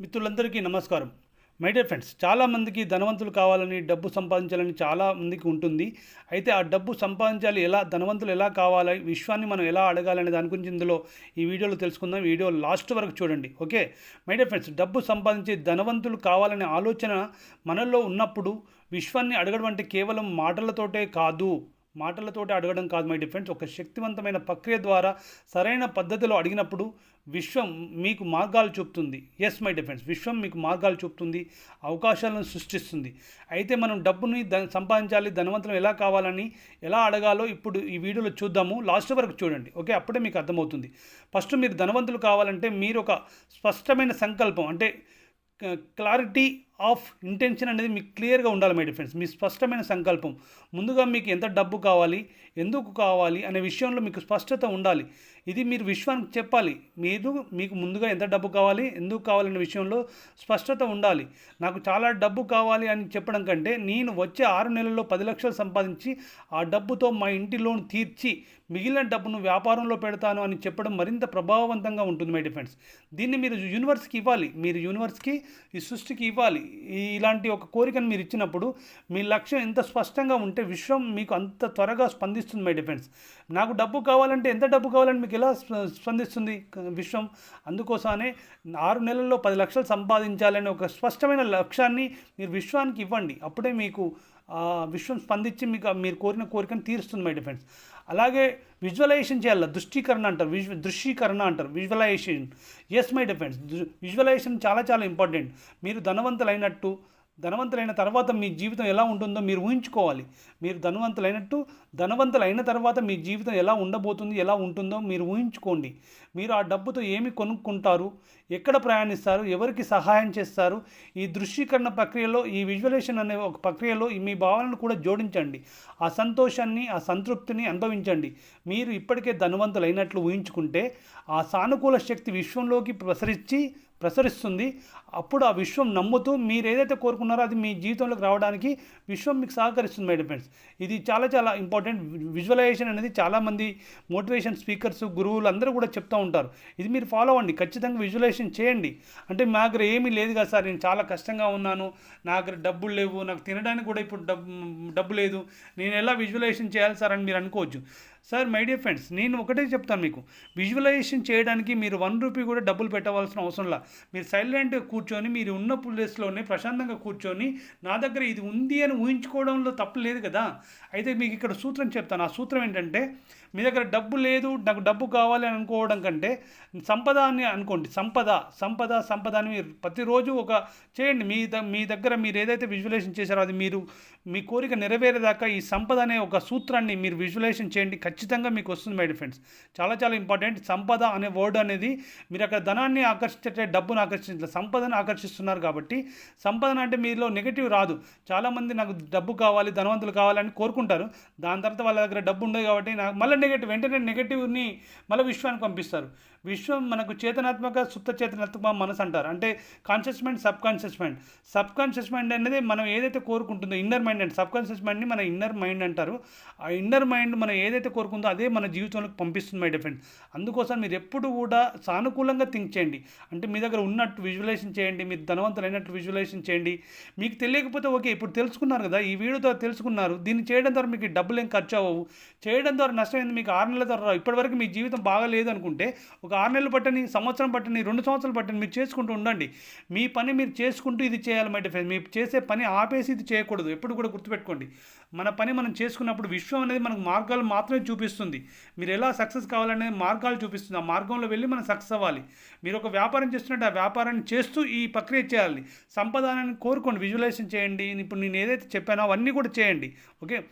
మిత్రులందరికీ నమస్కారం. My dear friends చాలామందికి ధనవంతులు కావాలని డబ్బు సంపాదించాలని చాలా మందికి ఉంటుంది. అయితే ఆ డబ్బు సంపాదించాలి ఎలా ధనవంతులు ఎలా కావాలి విశ్వాన్ని మనం ఎలా అడగాలనే దాని గురించి ఇందులో ఈ వీడియోలో తెలుసుకుందాం. వీడియో లాస్ట్ వరకు చూడండి ఓకే? మై డియర్ ఫ్రెండ్స్ డబ్బు సంపాదించి ధనవంతులు కావాలనే ఆలోచన మనలో ఉన్నప్పుడు విశ్వాన్ని అడగడం అంటే కేవలం మాటలతోటే కాదు. మాటలతోటి అడగడం కాదు మై డిఫెండ్స్ ఒక శక్తివంతమైన ప్రక్రియ ద్వారా సరైన పద్ధతిలో అడిగినప్పుడు విశ్వం మీకు మార్గాలు చూపుతుంది. ఎస్ మై డిఫెండ్స్ విశ్వం మీకు మార్గాలు చూపుతుంది అవకాశాలను సృష్టిస్తుంది. అయితే మనం డబ్బుని సంపాదించాలి ధనవంతులు ఎలా కావాలని ఎలా అడగాలో ఇప్పుడు ఈ వీడియోలో చూద్దాము. లాస్ట్ వరకు చూడండి. ఓకే అప్పుడే మీకు అర్థమవుతుంది. ఫస్ట్ మీరు ధనవంతులు కావాలంటే మీరు ఒక స్పష్టమైన సంకల్పం అంటే క్లారిటీ ఆఫ్ ఇంటెన్షన్ అనేది మీకు క్లియర్గా ఉండాలి మై డిఫెండ్స్ మీ స్పష్టమైన సంకల్పం. ముందుగా మీకు ఎంత డబ్బు కావాలి ఎందుకు కావాలి అనే విషయంలో మీకు స్పష్టత ఉండాలి. ఇది మీరు విశ్వానికి చెప్పాలి. మీరు మీకు ముందుగా ఎంత డబ్బు కావాలి ఎందుకు కావాలనే విషయంలో స్పష్టత ఉండాలి. నాకు చాలా డబ్బు కావాలి అని చెప్పడం కంటే నేను వచ్చే ఆరు నెలల్లో పది లక్షలు సంపాదించి ఆ డబ్బుతో మా ఇంటి లోన్ తీర్చి మిగిలిన డబ్బును వ్యాపారంలో పెడతాను అని చెప్పడం మరింత ప్రభావవంతంగా ఉంటుంది మై డిఫెండ్స్ దీన్ని మీరు యూనివర్స్కి ఇవ్వాలి. మీరు యూనివర్స్కి ఈ సృష్టికి ఇవ్వాలి. ఇలాంటి ఒక కోరికను మీరు ఇచ్చినప్పుడు మీ లక్ష్యం ఎంత స్పష్టంగా ఉంటే విశ్వం మీకు అంత త్వరగా స్పందిస్తుంది మై డిఫెండ్స్ నాకు డబ్బు కావాలంటే ఎంత డబ్బు కావాలంటే మీకు ఎలా స్ప- స్పందిస్తుంది విశ్వం? అందుకోసమే ఆరు నెలల్లో పది లక్షలు సంపాదించాలనే ఒక స్పష్టమైన లక్ష్యాన్ని మీరు విశ్వానికి ఇవ్వండి. అప్పుడే మీకు విశ్వం స్పందించి మీకు మీరు కోరిన కోరికను తీరుస్తుంది మై డిఫెండ్స్ అలాగే విజువలైజేషన్ చేయాలి. దృష్టీకరణ అంటారు. విజు దృశ్యీకరణ అంటారు. Visualisation. Yes my defence visualisation చాలా చాలా ఇంపార్టెంట్. మీరు ధనవంతులైనట్టు ధనవంతులైన తర్వాత మీ జీవితం ఎలా ఉంటుందో మీరు ఊహించుకోవాలి. మీరు ధనవంతులైనట్టు ధనవంతులైన తర్వాత మీ జీవితం ఎలా ఉండబోతుంది ఎలా ఉంటుందో మీరు ఊహించుకోండి. మీరు ఆ డబ్బుతో ఏమి కొనుక్కుంటారు ఎక్కడ ప్రయాణిస్తారు ఎవరికి సహాయం చేస్తారు ఈ దృశ్యీకరణ ప్రక్రియలో ఈ విజువలేషన్ అనే ఒక ప్రక్రియలో ఈ మీ భావనను కూడా జోడించండి. ఆ సంతోషాన్ని ఆ సంతృప్తిని అనుభవించండి. మీరు ఇప్పటికే ధనవంతులైనట్లు ఊహించుకుంటే ఆ సానుకూల శక్తి విశ్వంలోకి ప్రసరించి ప్రసరిస్తుంది. అప్పుడు ఆ విశ్వం నమ్ముతూ మీరు ఏదైతే కోరుకున్నారో అది మీ జీవితంలోకి రావడానికి విశ్వం మీకు సహకరిస్తుంది మై ఫ్రెండ్స్ ఇది చాలా చాలా ఇంపార్టెంట్ విజువలైజేషన్ అనేది చాలామంది మోటివేషన్ స్పీకర్స్ గురువులు అందరూ కూడా చెప్తూ ఉంటారు. ఇది మీరు ఫాలో అవ్వండి. ఖచ్చితంగా విజువలైజేషన్ చేయండి. అంటే మా దగ్గర ఏమీ లేదు కదా సార్. నేను చాలా కష్టంగా ఉన్నాను. నా దగ్గర డబ్బులు లేవు. నాకు తినడానికి కూడా ఇప్పుడు డబ్బు డబ్బు లేదు. నేను ఎలా విజువలైజేషన్ చేయాలి సార్ అని మీరు అనుకోవచ్చు. సార్ మై డియర్ ఫ్రెండ్స్ నేను ఒకటే చెప్తాను మీకు. విజువలైజేషన్ చేయడానికి మీరు వన్ రూపీ కూడా డబ్బులు పెట్టవలసిన అవసరంలా మీరు సైలెంట్గా కూర్చొని మీరు ఉన్న ప్లేస్లోనే ప్రశాంతంగా కూర్చొని నా దగ్గర ఇది ఉంది అని ఊహించుకోవడంలో తప్పు లేదు కదా. అయితే మీకు ఇక్కడ సూత్రం చెప్తాను. ఆ సూత్రం ఏంటంటే మీ దగ్గర డబ్బు లేదు నాకు డబ్బు కావాలి అని అనుకోవడం కంటే సంపద అని అనుకోండి. సంపద సంపద సంపద అని మీరు ప్రతిరోజు ఒక చేయండి. మీ ద మీ దగ్గర మీరు ఏదైతే విజువలైజేషన్ చేశారో అది మీరు మీ కోరిక నెరవేరేదాకా ఈ సంపద అనే ఒక సూత్రాన్ని మీరు విజువలైజేషన్ చేయండి. ఖచ్చితంగా మీకు వస్తుంది మై ఫ్రెండ్స్ చాలా చాలా ఇంపార్టెంట్ సంపద అనే వర్డ్ అనేది మీరు అక్కడ ధనాన్ని ఆకర్షించే డబ్బును ఆకర్షించలేదు సంపదను ఆకర్షిస్తున్నారు కాబట్టి సంపదన అంటే మీలో నెగిటివ్ రాదు. చాలామంది నాకు డబ్బు కావాలి ధనవంతులు కావాలని కోరుకుంటారు. దాని తర్వాత వాళ్ళ దగ్గర డబ్బు ఉండదు కాబట్టి నాకు మళ్ళీ నెగటివ్ వెంటనే నెగటివ్ని మళ్ళీ విశ్వానికి పంపిస్తారు. విశ్వం మనకు చేతనాత్మక సుప్త చేతనాత్మక మనసు అంటారు. అంటే conscious mind subconscious mind subconscious mind అనేది మనం ఏదైతే కోరుకుంటుందో ఇన్నర్ మైండ్ అంటే. సబ్ కాన్షియస్ మైండ్ని మన ఇన్నర్ మైండ్ అంటారు. ఆ ఇన్నర్ మైండ్ మనం ఏదైతే కోరుకుందో అదే మన జీవితంలోకి పంపిస్తుంది మై డిఫెండ్ అందుకోసం మీరు ఎప్పుడు కూడా సానుకూలంగా థింక్ చేయండి. అంటే మీ దగ్గర ఉన్నట్టు విజువలైజేషన్ చేయండి మీరు ధనవంతులైనట్టు విజువలైజేషన్ చేయండి. మీకు తెలియకపోతే ఓకే ఇప్పుడు తెలుసుకున్నారు కదా ఈ వీడియో ద్వారా తెలుసుకున్నారు. దీన్ని చేయడం ద్వారా మీకు డబ్బులు ఏం ఖర్చు అవ్వవు. చేయడం ద్వారా నష్టం ఏంది? మీకు ఆరు నెలల ద్వారా ఇప్పటివరకు మీ జీవితం బాగాలేదు అనుకుంటే ఒక ఆరు నెలలు పట్టని సంవత్సరం పట్టని రెండు సంవత్సరాలు పట్టని మీరు చేసుకుంటూ ఉండండి. మీ పని మీరు చేసుకుంటూ ఇది చేయాలి మై ఫ్రెండ్స్ మీరు చేసే పని ఆపేసి ఇది చేయకూడదు. ఎప్పుడు కూడా గుర్తుపెట్టుకోండి. మన పని మనం చేసుకున్నప్పుడు విశ్వం అనేది మనకు మార్గాలు మాత్రమే చూపిస్తుంది. మీరు ఎలా సక్సెస్ కావాలనే మార్గాలు చూపిస్తుంది. ఆ మార్గంలో వెళ్ళి మనం సక్సెస్ అవ్వాలి. మీరు ఒక వ్యాపారం చేస్తున్నట్టు ఆ వ్యాపారాన్ని చేస్తూ ఈ ప్రక్రియ చేయాలి. సంపదానాన్ని కోరుకోండి. విజువలైజేషన్ చేయండి. ఇప్పుడు నేను ఏదైతే చెప్పానో అవన్నీ కూడా చేయండి. ఓకే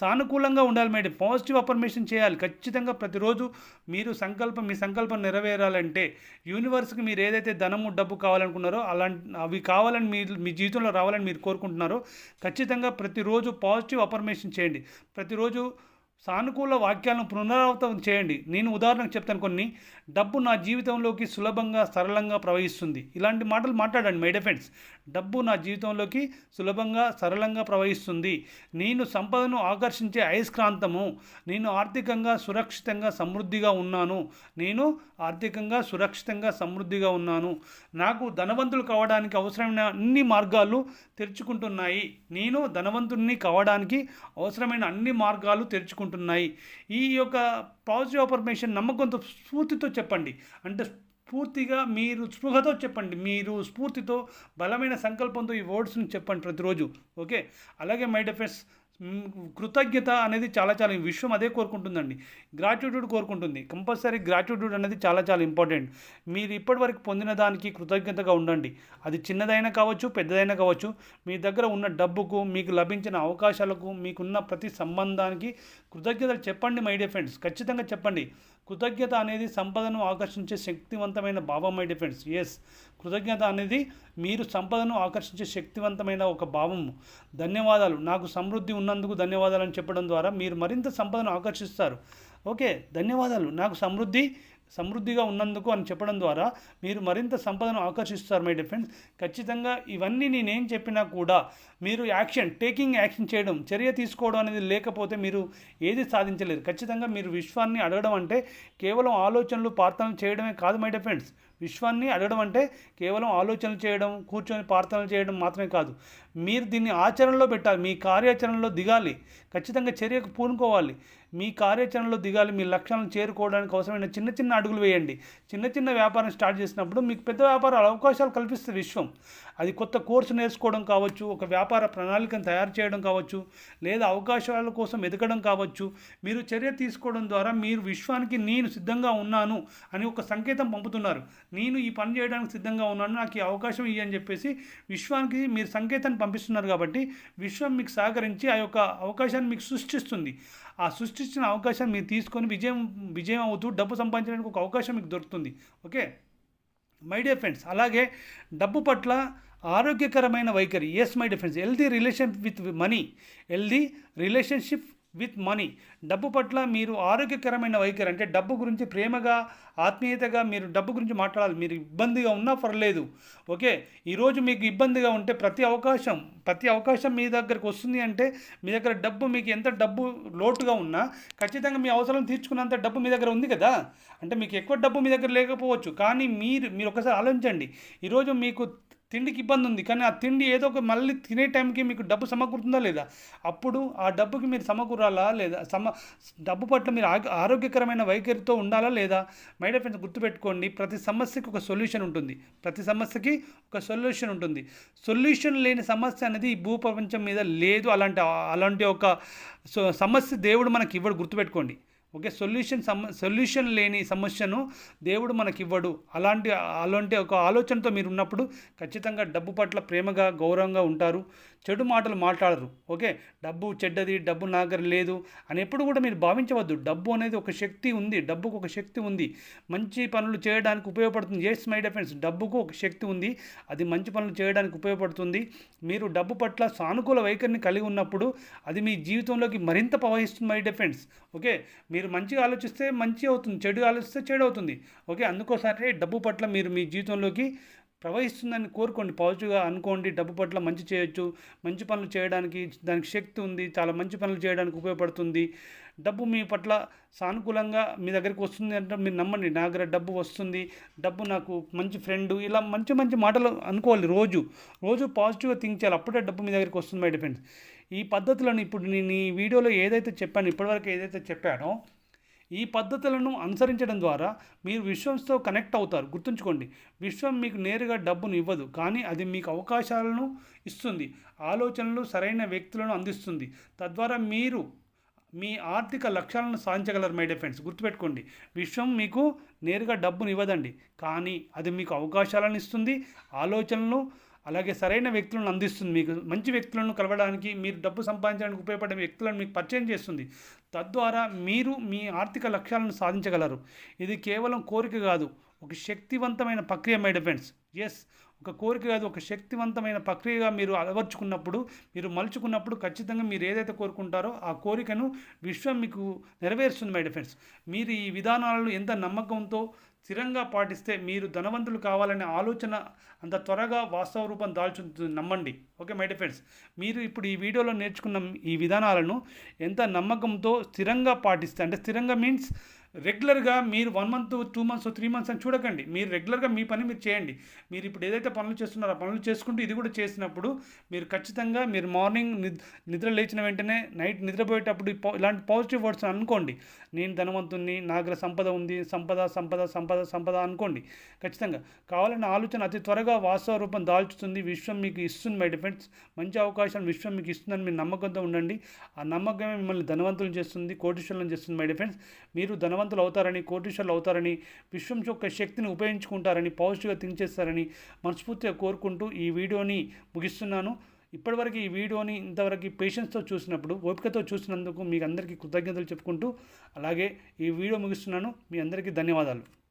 సానుకూలంగా ఉండాలి మేడం. పాజిటివ్ అఫర్మేషన్ చేయాలి. ఖచ్చితంగా ప్రతిరోజు మీరు సంకల్పం మీ సంకల్పం నెరవేరాలంటే యూనివర్స్కి మీరు ఏదైతే ధనము డబ్బు కావాలనుకున్నారో అలాంటి అవి కావాలని మీరు మీ జీవితంలో రావాలని మీరు కోరుకుంటున్నారో ఖచ్చితంగా ప్రతిరోజు పాజిటివ్ అఫర్మేషన్ చేయండి. ప్రతిరోజు సానుకూల వాక్యాలను పునరావృతం చేయండి. నేను ఉదాహరణకు చెప్తాను కొన్ని. డబ్బు నా జీవితంలోకి సులభంగా సరళంగా ప్రవహిస్తుంది. ఇలాంటి మాటలు మాట్లాడండి మై డిఫెండ్స్ డబ్బు నా జీవితంలోకి సులభంగా సరళంగా ప్రవహిస్తుంది. నేను సంపదను ఆకర్షించే అయస్క్రాంతము నేను ఆర్థికంగా సురక్షితంగా సమృద్ధిగా ఉన్నాను. నేను ఆర్థికంగా సురక్షితంగా సమృద్ధిగా ఉన్నాను. నాకు ధనవంతులు కావడానికి అవసరమైన అన్ని మార్గాలు తెరుచుకుంటున్నాయి. నేను ధనవంతుడిని కావడానికి అవసరమైన అన్ని మార్గాలు తెరుచుకుంటున్నాయి ఈ యొక్క పాజిటివ్ అఫర్మేషన్ నమ్మకంతో స్ఫూర్తితో చెప్పండి. అంటే స్ఫూర్తిగా మీరు స్పృహతో చెప్పండి. మీరు స్ఫూర్తితో బలమైన సంకల్పంతో ఈ వర్డ్స్ని చెప్పండి ప్రతిరోజు. ఓకే? అలాగే మై డిఫెన్స్ కృతజ్ఞత అనేది చాలా చాలా విశ్వం అదే కోరుకుంటుందండి. గ్రాట్యూట్యూడ్ కోరుకుంటుంది. కంపల్సరీ గ్రాట్యూట్యూడ్ అనేది చాలా చాలా ఇంపార్టెంట్ మీరు ఇప్పటివరకు పొందిన దానికి కృతజ్ఞతగా ఉండండి. అది చిన్నదైనా కావచ్చు పెద్దదైనా కావచ్చు మీ దగ్గర ఉన్న డబ్బుకు మీకు లభించిన అవకాశాలకు మీకున్న ప్రతి సంబంధానికి కృతజ్ఞతలు చెప్పండి మై డియర్ ఫ్రెండ్స్ ఖచ్చితంగా చెప్పండి. కృతజ్ఞత అనేది సంపదను ఆకర్షించే శక్తివంతమైన భావం మై డియర్ ఎస్ కృతజ్ఞత అనేది మీరు సంపదను ఆకర్షించే శక్తివంతమైన ఒక భావము ధన్యవాదాలు. నాకు సమృద్ధి ఉన్నందుకు ధన్యవాదాలు అని చెప్పడం ద్వారా మీరు మరింత సంపదను ఆకర్షిస్తారు. ఓకే ధన్యవాదాలు. నాకు సమృద్ధి సమృద్ధిగా ఉన్నందుకు అని చెప్పడం ద్వారా మీరు మరింత సంపదను ఆకర్షిస్తారు మై డిఫెండ్స్ ఖచ్చితంగా ఇవన్నీ నేనేం చెప్పినా కూడా మీరు యాక్షన్ టేకింగ్ యాక్షన్ చేయడం చర్య తీసుకోవడం అనేది లేకపోతే మీరు ఏది సాధించలేరు. ఖచ్చితంగా మీరు విశ్వాన్ని అడగడం అంటే కేవలం ఆలోచనలు ప్రార్థనలు చేయడమే కాదు మై డిఫెండ్స్ విశ్వాన్ని అడగడం అంటే కేవలం ఆలోచనలు చేయడం కూర్చొని ప్రార్థనలు చేయడం మాత్రమే కాదు. మీరు దీన్ని ఆచరణలో పెట్టాలి మీ కార్యాచరణలో దిగాలి. ఖచ్చితంగా చర్యకు పూనుకోవాలి. మీ కార్యాచరణలో దిగాలి మీ లక్ష్యాలను చేరుకోవడానికి అవసరమైన చిన్న చిన్న అడుగులు వేయండి. చిన్న చిన్న వ్యాపారం స్టార్ట్ చేసినప్పుడు మీకు పెద్ద వ్యాపారాలు అవకాశాలు కల్పిస్తుంది విశ్వం. అది కొత్త కోర్సు నేర్చుకోవడం కావచ్చు ఒక వ్యాపార ప్రణాళికను తయారు చేయడం కావచ్చు లేదా అవకాశాల కోసం ఎదగడం కావచ్చు. మీరు చర్య తీసుకోవడం ద్వారా మీరు విశ్వానికి నేను సిద్ధంగా ఉన్నాను అని ఒక సంకేతం పంపుతున్నారు. నేను ఈ పని చేయడానికి సిద్ధంగా ఉన్నాను నాకు ఈ అవకాశం ఇయ్యి అని చెప్పేసి విశ్వానికి మీరు సంకేతాన్ని పంపిస్తున్నారు కాబట్టి విశ్వం మీకు సహకరించి ఆ యొక్క అవకాశాన్ని మీకు సృష్టిస్తుంది. ఆ సృష్టించిన అవకాశాన్ని మీరు తీసుకొని విజయం విజయం అవుతూ డబ్బు సంపాదించడానికి ఒక అవకాశం మీకు దొరుకుతుంది. ఓకే? మై డియర్ ఫ్రెండ్స్ అలాగే డబ్బు పట్ల ఆరోగ్యకరమైన వైఖరి. Yes my dear friends healthy relation with money healthy relationship with money. డబ్బు పట్ల మీరు ఆరోగ్యకరమైన వైఖరి అంటే డబ్బు గురించి ప్రేమగా ఆత్మీయతగా మీరు డబ్బు గురించి మాట్లాడాలి. మీరు ఇబ్బందిగా ఉన్నా పర్లేదు. ఓకే? ఈరోజు మీకు ఇబ్బందిగా ఉంటే ప్రతి అవకాశం ప్రతి అవకాశం మీ దగ్గరకు వస్తుంది అంటే మీ దగ్గర డబ్బు మీకు ఎంత డబ్బు లోటుగా ఉన్నా ఖచ్చితంగా మీ అవసరం తీర్చుకున్నంత డబ్బు మీ దగ్గర ఉంది కదా? అంటే మీకు ఎక్కువ డబ్బు మీ దగ్గర లేకపోవచ్చు. కానీ మీరు మీరు ఒకసారి ఆలోచించండి. ఈరోజు మీకు తిండికి ఇబ్బంది ఉంది. కానీ ఆ తిండి ఏదో ఒక మళ్ళీ తినే టైంకి మీకు డబ్బు సమకూరుతుందా లేదా? అప్పుడు ఆ డబ్బుకి మీరు సమకూరాలా లేదా? సమ డబ్బు పట్ల మీరు ఆరోగ్యకరమైన వైఖరితో ఉండాలా లేదా? మైడియర్ ఫ్రెండ్స్ గుర్తుపెట్టుకోండి ప్రతి సమస్యకి ఒక సొల్యూషన్ ఉంటుంది. ప్రతి సమస్యకి ఒక సొల్యూషన్ ఉంటుంది. సొల్యూషన్ లేని సమస్య అనేది ఈ భూప్రపంచం మీద లేదు. అలాంటి అలాంటి ఒక సమస్య దేవుడు మనకి ఇవ్వడు. గుర్తుపెట్టుకోండి. ఓకే సొల్యూషన్ సమ సొల్యూషన్ లేని సమస్యను దేవుడు మనకి ఇవ్వడు అలాంటి అలాంటి ఒక ఆలోచనతో మీరు ఉన్నప్పుడు ఖచ్చితంగా డబ్బు పట్ల ప్రేమగా గౌరవంగా ఉంటారు. చెడు మాటలు మాట్లాడరు. ఓకే? డబ్బు చెడ్డది డబ్బు నా దగ్గర లేదు అని ఎప్పుడు కూడా మీరు భావించవద్దు. డబ్బు అనేది ఒక శక్తి ఉంది. డబ్బుకు ఒక శక్తి ఉంది. మంచి పనులు చేయడానికి ఉపయోగపడుతుంది. ఎస్ మై డిఫెన్స్ డబ్బుకు ఒక శక్తి ఉంది. అది మంచి పనులు చేయడానికి ఉపయోగపడుతుంది. మీరు డబ్బు పట్ల సానుకూల వైఖరిని కలిగి ఉన్నప్పుడు అది మీ జీవితంలోకి మరింత ప్రవహిస్తుంది మై డిఫెన్స్ ఓకే? మీరు మంచిగా ఆలోచిస్తే మంచి అవుతుంది. చెడు ఆలోచిస్తే చెడు అవుతుంది. ఓకే? అందుకోసమే డబ్బు పట్ల మీరు మీ జీవితంలోకి ప్రవహిస్తుందని కోరుకోండి. పాజిటివ్గా అనుకోండి. డబ్బు పట్ల మంచి చేయొచ్చు. మంచి పనులు చేయడానికి దానికి శక్తి ఉంది. చాలా మంచి పనులు చేయడానికి ఉపయోగపడుతుంది. డబ్బు మీ పట్ల సానుకూలంగా మీ దగ్గరికి వస్తుంది అంటే మీరు నమ్మండి. నా దగ్గర డబ్బు వస్తుంది. డబ్బు నాకు మంచి ఫ్రెండ్ ఇలా మంచి మంచి మాటలు అనుకోవాలి రోజు. రోజు పాజిటివ్గా థింక్ చేయాలి. అప్పుడే డబ్బు మీ దగ్గరికి వస్తుంది మై డిపెండ్స్ ఈ పద్ధతులను ఇప్పుడు నేను ఈ వీడియోలో ఏదైతే చెప్పాను ఇప్పటివరకు ఏదైతే చెప్పానో ఈ పద్ధతులను అనుసరించడం ద్వారా మీరు విశ్వంతో కనెక్ట్ అవుతారు. గుర్తుంచుకోండి విశ్వం మీకు నేరుగా డబ్బును ఇవ్వదు కానీ అది మీకు అవకాశాలను ఇస్తుంది ఆలోచనలు సరైన వ్యక్తులను అందిస్తుంది. తద్వారా మీరు మీ ఆర్థిక లక్ష్యాలను సాధించగలరు మై డిఫెండ్స్ గుర్తుపెట్టుకోండి విశ్వం మీకు నేరుగా డబ్బును ఇవ్వదండి కానీ అది మీకు అవకాశాలను ఇస్తుంది ఆలోచనలు అలాగే సరైన వ్యక్తులను అందిస్తుంది. మీకు మంచి వ్యక్తులను కలవడానికి మీరు డబ్బు సంపాదించడానికి ఉపయోగపడే వ్యక్తులను మీకు పరిచయం చేస్తుంది. తద్వారా మీరు మీ ఆర్థిక లక్ష్యాలను సాధించగలరు. ఇది కేవలం కోరిక కాదు ఒక శక్తివంతమైన ప్రక్రియ మై ఫ్రెండ్స్ ఎస్ ఒక కోరిక కాదు ఒక శక్తివంతమైన ప్రక్రియగా మీరు అలవర్చుకున్నప్పుడు మీరు మలుచుకున్నప్పుడు ఖచ్చితంగా మీరు ఏదైతే కోరుకుంటారో ఆ కోరికను విశ్వం మీకు నెరవేరుస్తుంది మై ఫ్రెండ్స్ మీరు ఈ విధానాలను ఎంత నమ్మకంతో స్థిరంగా పాటిస్తే మీరు ధనవంతులు కావాలనే ఆలోచన అంత త్వరగా వాస్తవ రూపం దాల్చుతుంది. నమ్మండి. Okay my friends? మీరు ఇప్పుడు ఈ వీడియోలో నేర్చుకున్న ఈ విధానాలను ఎంత నమ్మకంతో స్థిరంగా పాటిస్తే అంటే స్థిరంగా మీన్స్ రెగ్యులర్గా మీరు one month two months three months అని చూడకండి. మీరు రెగ్యులర్గా మీ పని మీరు చేయండి. మీరు ఇప్పుడు ఏదైతే పనులు చేస్తున్నారో ఆ పనులు చేసుకుంటూ ఇది కూడా చేసినప్పుడు మీరు ఖచ్చితంగా మీరు మార్నింగ్ నిద్ర లేచిన వెంటనే నైట్ నిద్రపోయేటప్పుడు ఇలాంటి పాజిటివ్ వర్డ్స్ అనుకోండి. నేను ధనవంతుని నా దగ్గర సంపద ఉంది సంపద సంపద సంపద సంపద అనుకోండి. ఖచ్చితంగా. కావాలన్న ఆలోచన అతి త్వరగా వాస్తవ రూపం దాల్చుతుంది. విశ్వం మీకు ఇస్తుంది మై డిఫెండ్స్ మంచి అవకాశాలు విశ్వం మీకు ఇస్తుందని మీరు నమ్మకంతో ఉండండి. ఆ నమ్మకమే మిమ్మల్ని ధనవంతులు చేస్తుంది కోటీశ్వరులను చేస్తుంది మై డిఫెండ్స్ మీరు ధనవంతులు అవుతారని కోటీశ్వరులు అవుతారని విశ్వం యొక్క శక్తిని ఉపయోగించుకుంటారని పాజిటివ్గా థింక్ చేస్తారని మనస్ఫూర్తిగా కోరుకుంటూ ఈ వీడియోని ముగిస్తున్నాను. ఇప్పటివరకు ఈ వీడియోని ఇంతవరకు పేషెన్స్తో చూసినప్పుడు ఓపికతో చూసినందుకు మీకు అందరికీ కృతజ్ఞతలు చెప్పుకుంటూ అలాగే ఈ వీడియో ముగిస్తున్నాను. మీ అందరికీ ధన్యవాదాలు.